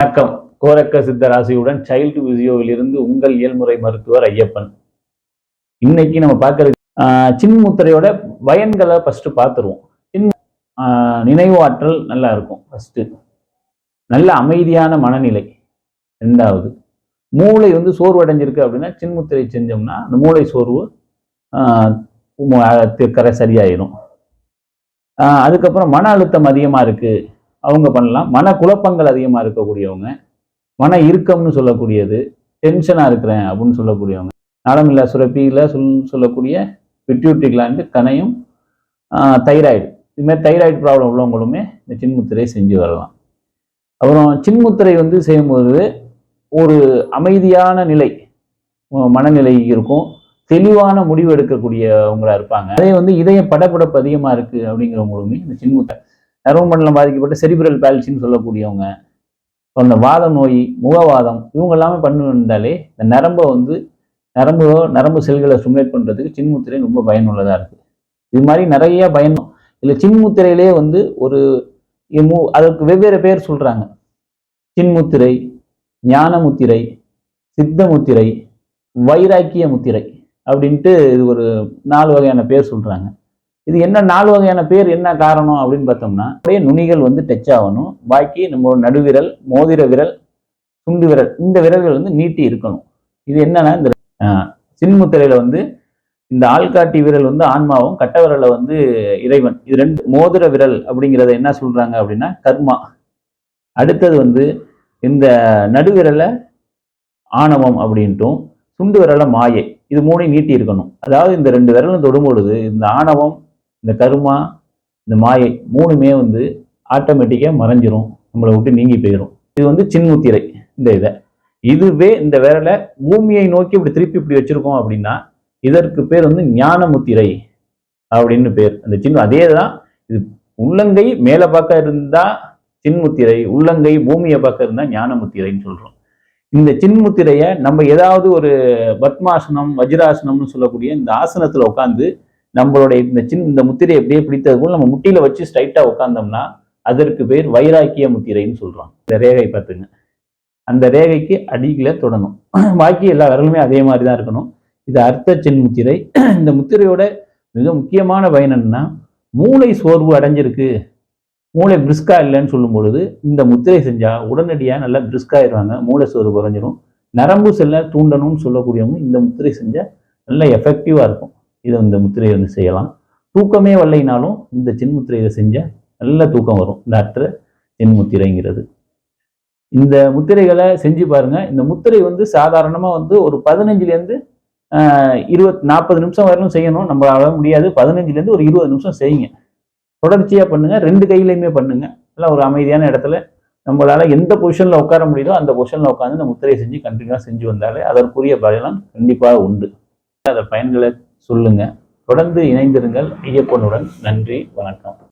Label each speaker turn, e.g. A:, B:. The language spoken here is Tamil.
A: வணக்கம். கோரக்க சித்த ராசியுடன் சைல்டு விசியோவில் இருந்து உங்கள் இயல்முறை மருத்துவர் ஐயப்பன். இன்னைக்கு நம்ம பார்க்கறது ஆஹ், சின்முத்திரையோட பயன்களை ஃபர்ஸ்ட் பார்த்துருவோம். சின் ஆஹ், நல்லா இருக்கும் ஃபர்ஸ்ட் நல்ல அமைதியான மனநிலை. ரெண்டாவது மூளை வந்து சோர்வடைஞ்சிருக்கு அப்படின்னா சின்முத்திரை செஞ்சோம்னா அந்த மூளை சோர்வு ஆஹ், கரை சரியாயிரும். ஆஹ், அதுக்கப்புறம் மன அழுத்தம் அதிகமாக இருக்கு. அவங்க பண்ணலாம். மன குழப்பங்கள் அதிகமாக இருக்கக்கூடியவங்க மன இறுக்கம்னு சொல்லக்கூடியது டென்ஷனாக இருக்கிறேன் அப்படின்னு சொல்லக்கூடியவங்க நலமில்லா சுரப்பியில் சொல் சொல்லக்கூடிய பிட்யூட்டி கிளாண்டு கணையும் தைராய்டு இதுமாதிரி தைராய்டு ப்ராப்ளம் உள்ளவங்களுமே இந்த சின்முத்திரை செஞ்சு வரலாம். அப்புறம் சின்முத்திரை வந்து செய்யும்போது ஒரு அமைதியான நிலை மனநிலை இருக்கும். தெளிவான முடிவு எடுக்கக்கூடியவங்களா இருப்பாங்க. அதே வந்து இதய படபடப்பு அதிகமாக இருக்குது அப்படிங்கிறவங்களுமே இந்த சின்முத்திரை நரம்பு மண்டலம் பாதிக்கப்பட்ட செரிபிரல் பேல்சின்னு சொல்லக்கூடியவங்க. இப்போ இந்த வாத நோய் முகவாதம் இவங்க எல்லாமே பண்ணிருந்தாலே இந்த நரம்பை வந்து நரம்பு நரம்பு செல்களை ஸ்டிமுலேட் பண்ணுறதுக்கு சின்முத்திரை ரொம்ப பயனுள்ளதாக இருக்குது இது மாதிரி நிறைய பயன் இல்லை சின்முத்திரையிலே வந்து ஒரு இம்மு- அதற்கு வெவ்வேறு பேர் சொல்கிறாங்க சின்முத்திரை ஞானமுத்திரை சித்தமுத்திரை வைராக்கிய முத்திரை அப்படின்ட்டு இது ஒரு நாலு வகையான பேர் சொல்கிறாங்க இது என்ன நாலு வகையான பேர் என்ன காரணம் அப்படின்னு பார்த்தோம்னா அப்படியே நுனிகள் வந்து டச் ஆகணும். பாக்கி நம்ம நடுவிரல் மோதிர விரல் சுண்டு விரல் இந்த விரல்கள் வந்து நீட்டி இருக்கணும். இது என்னன்னா இந்த சின்முத்திரையில வந்து இந்த ஆள்காட்டி விரல் வந்து ஆன்மாவும் கட்ட விரலை வந்து இறைவன். இது ரெண்டு மோதிர விரல் அப்படிங்கிறத என்ன சொல்றாங்க அப்படின்னா கர்மா. அடுத்தது வந்து இந்த நடுவிரலை ஆணவம் அப்படின்ட்டும் சுண்டு விரலை மாயை. இது மூணையும் நீட்டி இருக்கணும். அதாவது இந்த ரெண்டு விரலும் தொடும் பொழுது இந்த ஆணவம் இந்த கருமா இந்த மாயை மூணுமே வந்து ஆட்டோமேட்டிக்காக மறைஞ்சிரும் நம்மளை விட்டு நீங்கி போயிடும் இது வந்து சின்முத்திரை இந்த இதை. இதுவே இந்த விரலை பூமியை நோக்கி இப்படி திருப்பி இப்படி வச்சிருக்கோம் அப்படின்னா இதற்கு பேர் வந்து ஞானமுத்திரை அப்படின்னு பேர். அந்த சின்ன அதே தான் இது உள்ளங்கை மேலே பார்க்க இருந்தா சின்முத்திரை உள்ளங்கை பூமியை பார்க்க இருந்தா ஞானமுத்திரைன்னு சொல்றோம். இந்த சின்முத்திரையை நம்ம ஏதாவது ஒரு பத்மாசனம் வஜ்ராசனம்னு சொல்லக்கூடிய இந்த ஆசனத்துல உட்காந்து நம்மளுடைய இந்த சின் இந்த முத்திரையை எப்படியே பிடித்தது போல் நம்ம முட்டியில வச்சு ஸ்ட்ரைட்டா உட்காந்தோம்னா அதற்கு பேர் வைராக்கிய முத்திரைன்னு சொல்றான் இந்த ரேகை பார்த்துங்க. அந்த ரேகைக்கு அடியில தொடணும். பாக்கி எல்லா விரலுமே அதே மாதிரி தான் இருக்கணும். இது அர்த்த சின் முத்திரை. இந்த முத்திரையோட மிக முக்கியமான பயன் என்னன்னா மூளை சோர்வு அடைஞ்சிருக்கு. மூளை பிரிஸ்கா இல்லைன்னு சொல்லும் பொழுது இந்த முத்திரை செஞ்சா உடனடியா நல்லா பிரிஸ்காயிருவாங்க மூளை சோர்வு குறைஞ்சிரும். நரம்பு செல்ல தூண்டணும்னு சொல்லக்கூடியவங்க இந்த முத்திரை செஞ்சா நல்ல எஃபெக்டிவா இருக்கும். இதை இந்த முத்திரையை வந்து செய்யலாம். தூக்கமே வரலைனாலும் இந்த சின்முத்திரையை செஞ்சால் நல்ல தூக்கம் வரும். இந்த அற்ற சின்முத்திரைங்கிறது இந்த முத்திரைகளை செஞ்சு பாருங்க. இந்த முத்திரை வந்து சாதாரணமாக வந்து ஒரு பதினஞ்சுலேருந்து இருபத் நாற்பது நிமிஷம் வரையிலும் செய்யணும். நம்மளால முடியாது. பதினஞ்சுலேருந்து ஒரு இருபது நிமிஷம் செய்யுங்க. தொடர்ச்சியாக பண்ணுங்கள் ரெண்டு கையிலையுமே பண்ணுங்கள் எல்லாம் ஒரு அமைதியான இடத்துல நம்மளால் எந்த பொசிஷனில் உட்கார முடியுதோ அந்த பொசிஷனில் உட்காந்து இந்த முத்திரையை செஞ்சு கண்டினியூவாக செஞ்சு வந்தாலே அதற்குரிய பலன் கண்டிப்பாக உண்டு. அதன் பயன்களை சொல்லுங்க. தொடர்ந்து இணைந்திருங்கள். ஐயப்பனுடன் நன்றி வணக்கம்.